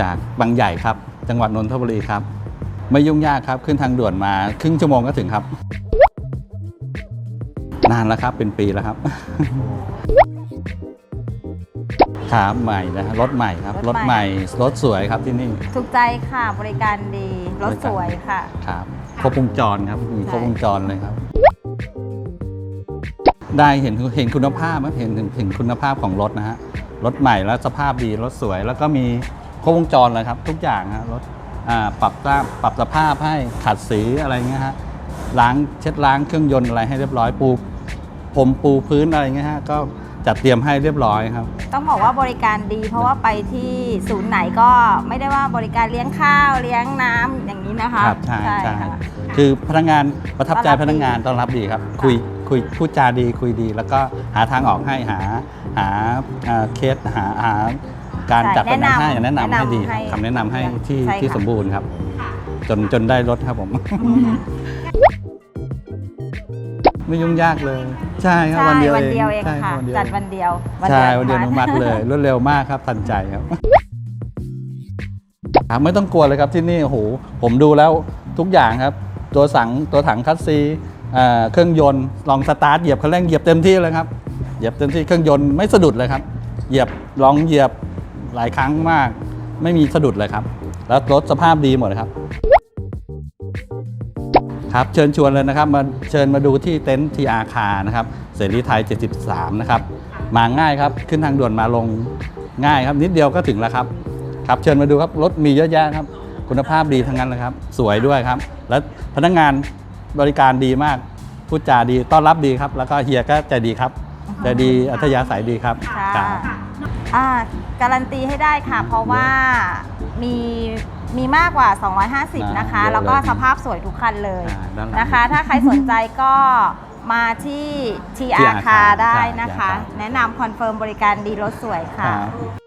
จากบางใหญ่ครับ จังหวัดนนทบุรีครับ ไม่ยุ่งยากครับขึ้นทางด่วนมาครึ่งชั่วโมงก็ถึงครับ นานแล้วครับเป็นปีแล้วครับ ครับใหม่นะฮะรถใหม่ครับ รรถถใหใหม่ ม่รถสวยครับที่นี่ถูกใจค่ะบริการดี รถสวยค่ะ ครับครบวงจรครับมีใช่ครบวงจรเลยครับ ได้เห็นเห็นคุณภาพครับเห็นเห็นเห็นคุณภาพของรถนะฮะรถใหม่แล้วสภาพดีรถสวยแล้วก็มี ครบวงจรเลยครับ ทุกอย่างฮะรถอ่าปรับสภาพปรับสภาพให้ขัดสีอะไรเงี้ยฮะล้างเช็ดล้างเครื่องยนต์อะไรให้เรียบร้อยปูพรมปูพื้นอะไรเงี้ยฮะก็จัดเตรียมให้เรียบร้อยครับ ต้องบอกว่าบริการดี เพราะว่าไปที่ศูนย์ไหนก็ไม่ได้ว่าบริการเลี้ยงข้าวเลี้ยงน้ำอย่างนี้นะคะครับใช่ใช่ค่ะคือพนักงานประทับใจต้อนรับพนักงานดีต้อนรับดีครับ คุยคุยพูดจาดีคุยดี แล้วก็หาทางออกให้หาหาอ่าเคสหาหา การใช่จัดปัญหาให้แนะนำแนะนำให้ดีแนะนำให้คำแนะนำให้ที่ใช่ที่ค่ะ สมบูรณ์ครับจนจนได้รถครับผม ไม่ยุ่งยากเลย ใช่ครับใช่วันเดียววันเองเดียวเองใช่ค่ะวันเดียวจัดวันเดียวใช่วันเดียวอนุมัติเลยรวดเร็วมากครับทันใจครับครับไม่ต้องกลัวเลยครับที่นี่โอ้โหผมดูแล้วทุกอย่างครับ ตัวสังตัวถังคัสซีเอ่อเครื่องยนต์ลองสตาร์ทเหยียบคันเร่งเหยียบเต็มที่เลยครับเหยียบเต็มที่เครื่องยนต์ไม่สะดุดเลยครับ เหยียบลองเหยียบ หลายครั้งมาก ไม่มีสะดุดเลยครับ แล้วรถสภาพดีหมดเลยครับ ครับเชิญชวนเลยนะครับ มาเชิญมาดูที่เต็นท์ทีอาคานะครับเสรีไทย 73 นะครับ มาง่ายครับขึ้นทางด่วนมาลงง่ายครับ นิดเดียวก็ถึงแล้วครับ ครับเชิญมาดูครับรถมีเยอะแยะครับ คุณภาพดีทั้งนั้นเลยครับ สวยด้วยครับ และพนักงานบริการดีมากพูดจาดีต้อนรับดีครับ แล้วก็เฮียก็ใจดีครับใจดีอัธยาศัยดีครับ ค่ะ ครับ อ่า การันตีให้ได้ค่ะ เพราะว่ามีมีมากกว่า 250 นะคะอ่าเยอะเลยแล้วก็สภาพสวยทุกคันเลยอ่าด้านหลังนะคะ ถ้าใครสนใจก็มาที่ TR TR Car ได้ใช่นะคะครับแนะนำคอนเฟิร์มบริการดีรถสวยค่ะครับ